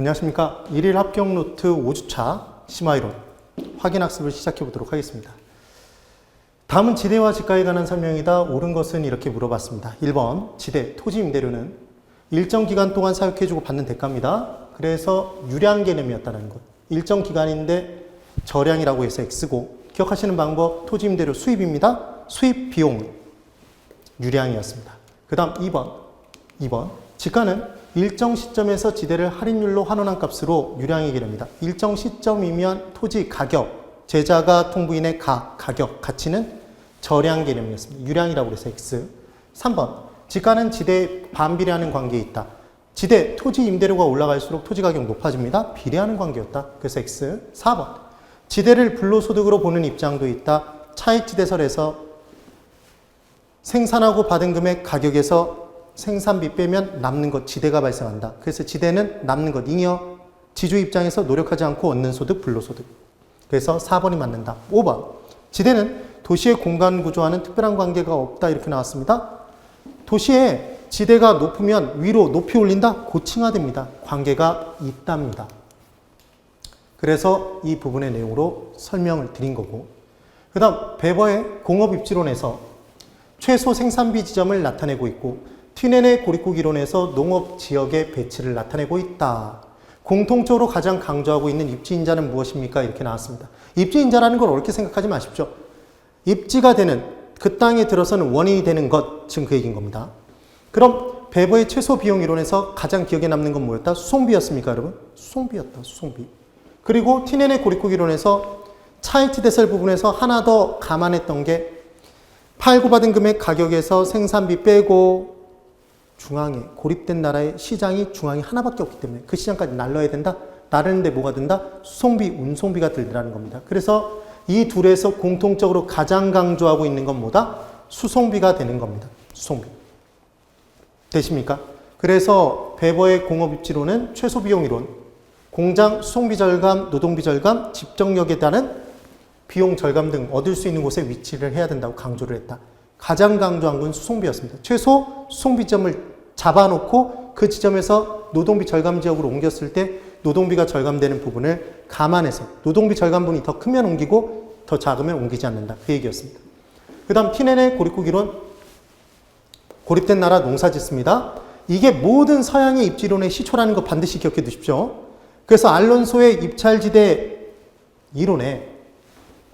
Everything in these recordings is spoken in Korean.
안녕하십니까. 일일 합격 노트 5주차 심화이론 확인 학습을 시작해 보도록 하겠습니다. 다음은 지대와 지가에 관한 설명이다. 옳은 것은 이렇게 물어봤습니다. 1번 지대 토지 임대료는 일정 기간 동안 사육해주고 받는 대가입니다. 그래서 유량 개념이었다는 것. 일정 기간인데 저량이라고 해서 X고 기억하시는 방법 토지 임대료 수입입니다. 수입 비용은 유량이었습니다. 그 다음 2번. 2번. 지가는 일정 시점에서 지대를 할인율로 환원한 값으로 유량의 개념이다. 일정 시점이면 토지 가격, 제자가 통부인의 가, 가격, 가치는 저량 개념이었습니다. 유량이라고 그래서 X. 3번. 지가는 지대에 반비례하는 관계에 있다. 지대, 토지 임대료가 올라갈수록 토지 가격 높아집니다. 비례하는 관계였다. 그래서 X. 4번. 지대를 불로소득으로 보는 입장도 있다. 차익지대설에서 생산하고 받은 금액 가격에서 생산비 빼면 남는 것 지대가 발생한다. 그래서 지대는 남는 것 잉여 지주 입장에서 노력하지 않고 얻는 소득 불로소득. 그래서 4번이 맞는다. 5번. 지대는 도시의 공간 구조와는 특별한 관계가 없다 이렇게 나왔습니다. 도시에 지대가 높으면 위로 높이 올린다 고층화됩니다. 관계가 있답니다. 그래서 이 부분의 내용으로 설명을 드린 거고 그 다음 베버의 공업입지론에서 최소 생산비 지점을 나타내고 있고 튀넨의 고립국 이론에서 농업 지역의 배치를 나타내고 있다. 공통적으로 가장 강조하고 있는 입지인자는 무엇입니까? 이렇게 나왔습니다. 입지인자라는 걸 옳게 생각하지 마십시오. 입지가 되는 그 땅에 들어서는 원인이 되는 것 지금 그 얘기인 겁니다. 그럼 베버의 최소 비용 이론에서 가장 기억에 남는 건 뭐였다? 수송비였습니까, 여러분? 수송비였다. 수송비. 그리고 티넨의 고립국 이론에서 차익지 대설 부분에서 하나 더 감안했던 게 팔고 받은 금액 가격에서 생산비 빼고 중앙에 고립된 나라의 시장이 중앙이 하나밖에 없기 때문에 그 시장까지 날라야 된다. 나르는데 뭐가 든다? 수송비, 운송비가 들더라는 겁니다. 그래서 이 둘에서 공통적으로 가장 강조하고 있는 건 뭐다? 수송비가 되는 겁니다. 수송비. 되십니까? 그래서 베버의 공업 입지론은 최소 비용 이론, 공장 수송비 절감, 노동비 절감, 집정력에 따른 비용 절감 등 얻을 수 있는 곳에 위치를 해야 된다고 강조를 했다. 가장 강조한 건 수송비였습니다. 최소 수송비점을 잡아놓고 그 지점에서 노동비 절감 지역으로 옮겼을 때 노동비가 절감되는 부분을 감안해서 노동비 절감분이 더 크면 옮기고 더 작으면 옮기지 않는다. 그 얘기였습니다. 그 다음 티넨의 고립국 이론 고립된 나라 농사 짓습니다. 이게 모든 서양의 입지론의 시초라는 거 반드시 기억해 두십시오. 그래서 알론소의 입찰지대 이론에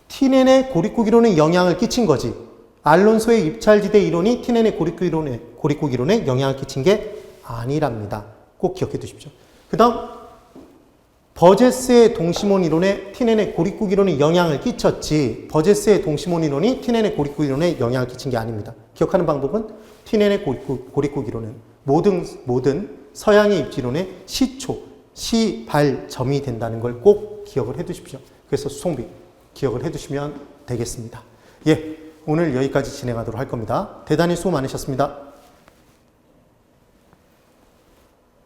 티넨의 고립국 이론에 영향을 끼친 거지. 알론소의 입찰지대 이론이 티넨의 고립국 이론에, 고립국 이론에 영향을 끼친 게 아니랍니다. 꼭 기억해 두십시오. 그 다음, 버제스의 동시몬 이론에 티넨의 고립국 이론이 영향을 끼쳤지, 버제스의 동시몬 이론이 티넨의 고립국 이론에 영향을 끼친 게 아닙니다. 기억하는 방법은 티넨의 고립국, 고립국 이론은 모든, 모든 서양의 입지론의 시초, 시발점이 된다는 걸 꼭 기억을 해 두십시오. 그래서 수송비 기억을 해 두시면 되겠습니다. 예, 오늘 여기까지 진행하도록 할 겁니다. 대단히 수고 많으셨습니다.